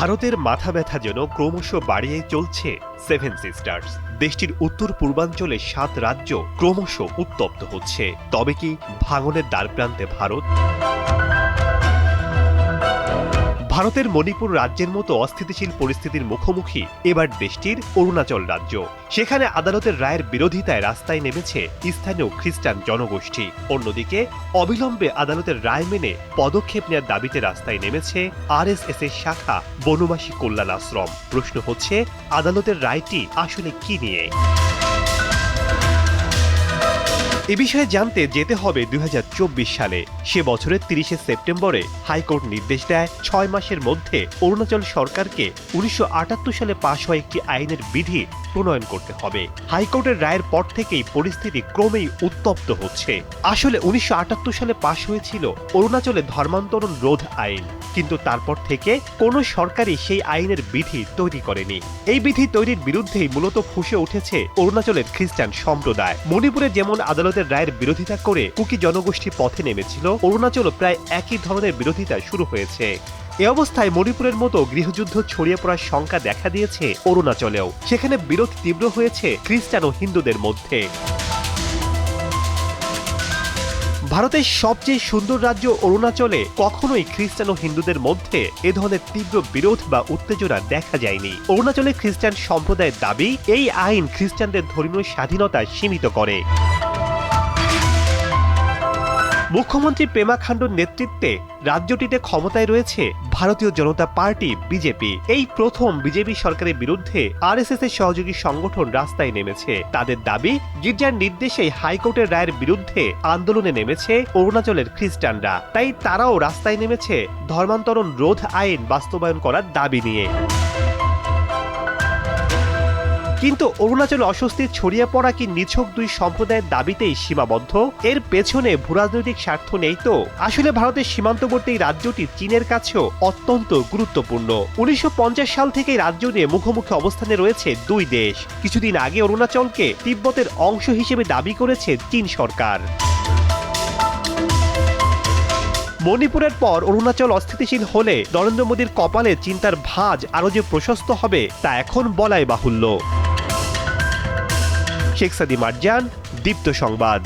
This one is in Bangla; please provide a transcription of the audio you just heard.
ভারতের মাথা ব্যথা যেন ক্রমশ বাড়িয়ে চলছে সেভেন সিস্টার্স দেশটির উত্তর পূর্বাঞ্চলে সাত রাজ্য ক্রমশ উত্তপ্ত হচ্ছে। তবে কি ভাঙনের দ্বারপ্রান্তে ভারত? ভারতের মণিপুর রাজ্যের মতো অস্থিতিশীল পরিস্থিতির মুখোমুখি এবার দেশটির অরুণাচল রাজ্য। সেখানে আদালতের রায়ের বিরোধিতায় রাস্তায় নেমেছে স্থানীয় খ্রিস্টান জনগোষ্ঠী। অন্যদিকে, অবিলম্বে আদালতের রায় মেনে পদক্ষেপ নেওয়ার দাবিতে রাস্তায় নেমেছে আরএসএস এর শাখা বনবাসী কল্যাণ আশ্রম। প্রশ্ন হচ্ছে, আদালতের রায়টি আসলে কি নিয়ে? এ বিষয়ে জানতে যেতে হবে দুই হাজার চব্বিশ সালে। সে বছরের তিরিশে সেপ্টেম্বরে হাইকোর্ট নির্দেশ দেয় ছয় মাসের মধ্যে অরুণাচল সরকারকে উনিশশো আটাত্তর সালে পাশ হয় একটি আইনের বিধি প্রণয়ন করতে হবে। হাইকোর্টের রায়ের পর থেকেই পরিস্থিতি ক্রমেই উত্তপ্ত হচ্ছে। আসলে উনিশশো আটাত্তর সালে পাশ হয়েছিল অরুণাচলে ধর্মান্তরণ রোধ আইন। কিন্তু তারপর থেকে কোনো সরকারই সেই আইনের বিধি তৈরি করেনি। এই বিধি তৈরির বিরুদ্ধেই মূলত ফুসে উঠেছে অরুণাচলের খ্রিস্টান সম্প্রদায়। মণিপুরে যেমন আদালতের রায়ের বিরোধিতা করে কুকি জনগোষ্ঠী পথে নেমেছিল অরুণাচলও প্রায় একই ধরনের বিরোধিতা শুরু হয়েছে। এ অবস্থায় মণিপুরের মতো গৃহযুদ্ধ ছড়িয়ে পড়ার শঙ্কা দেখা দিয়েছে অরুণাচলেও। সেখানে বিরোধ তীব্র হয়েছে খ্রিস্টান ও হিন্দুদের মধ্যে। ভারতের সবচেয়ে সুন্দর রাজ্য অরুণাচলে কখনোই খ্রিস্টান ও হিন্দুদের মধ্যে এ ধরনের তীব্র বিরোধ বা উত্তেজনা দেখা যায়নি। অরুণাচলে খ্রিস্টান সম্প্রদায়ের দাবি, এই আইন খ্রিস্টানদের ধর্মীয় স্বাধীনতা সীমিত করে। মুখ্যমন্ত্রী পেমা খান্ডুর নেতৃত্বে রাজ্যটিতে ক্ষমতায় রয়েছে ভারতীয় জনতা পার্টি, বিজেপি। এই প্রথম বিজেপি সরকারের বিরুদ্ধে আরএসএস এর সহযোগী সংগঠন রাস্তায় নেমেছে। তাদের দাবি, গির্জার নির্দেশে হাইকোর্টের রায়ের বিরুদ্ধে আন্দোলনে নেমেছে অরুণাচলের খ্রিস্টানরা। তাই তারাও রাস্তায় নেমেছে ধর্মান্তরণ রোধ আইন বাস্তবায়ন করার দাবি নিয়ে। কিন্তু অরুণাচলে অস্বস্তি ছড়িয়ে পড়া কি নিছক দুই সম্প্রদায়ের দাবিতেই সীমাবদ্ধ? এর পেছনে ভূরাজনৈতিক স্বার্থ নেই তো? আসলে ভারতের সীমান্তবর্তী রাজ্যটি চীনের কাছেও অত্যন্ত গুরুত্বপূর্ণ। উনিশশো পঞ্চাশ সাল থেকে রাজ্য নিয়ে মুখোমুখি অবস্থানে রয়েছে দুই দেশ। কিছুদিন আগে অরুণাচলকে তিব্বতের অংশ হিসেবে দাবি করেছে চীন সরকার। মণিপুরের পর অরুণাচল অস্থিতিশীল হলে নরেন্দ্র মোদীর কপালে চিন্তার ভাজ আরও যে প্রশস্ত হবে, তা এখন বলাই বাহুল্য। শেখ সাদি মার্জান দীপ্ত সংবাদ।